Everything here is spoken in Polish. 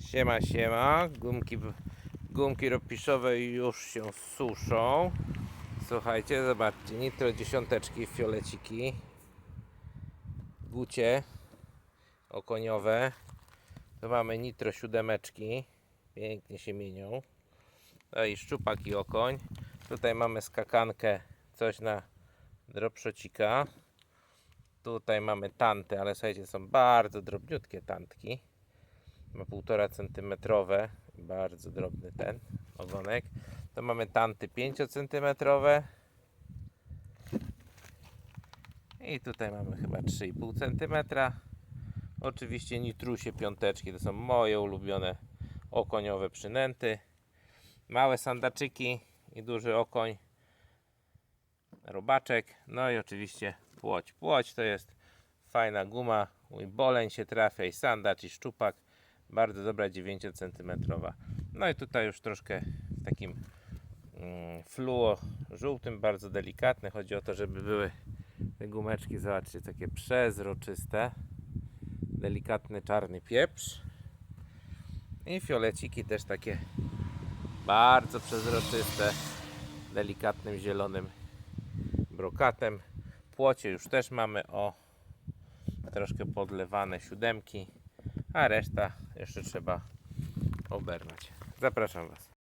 Siema, siema. Gumki, gumki ropiszowe już się suszą. Słuchajcie, zobaczcie. Nitro dziesiąteczki, fioleciki. Gucie okoniowe. Tu mamy nitro siódemeczki. Pięknie się mienią. No i szczupak i okoń. Tutaj mamy skakankę, coś na dropshocika. Tutaj mamy tanty, ale słuchajcie, są bardzo drobniutkie tantki. Ma 1,5 centymetrowe, bardzo drobny ten ogonek. To mamy tanty 5 centymetrowe. I tutaj mamy chyba 3,5 centymetra. Oczywiście nitrusie piąteczki, to są moje ulubione okoniowe przynęty. Małe sandaczyki i duży okoń. Robaczek. No i oczywiście płoć. Płoć to jest fajna guma. Mój boleń się trafia i sandacz i szczupak. Bardzo dobra 9 cm. No i tutaj już troszkę w takim mm, fluo żółtym, bardzo delikatny. Chodzi o to, żeby były te gumeczki, zobaczcie, takie przezroczyste. Delikatny czarny pieprz. I fioleciki też takie bardzo przezroczyste, delikatnym zielonym brokatem. Płocie już też mamy o troszkę podlewane siódemki, a reszta jeszcze trzeba oberwać. Zapraszam Was.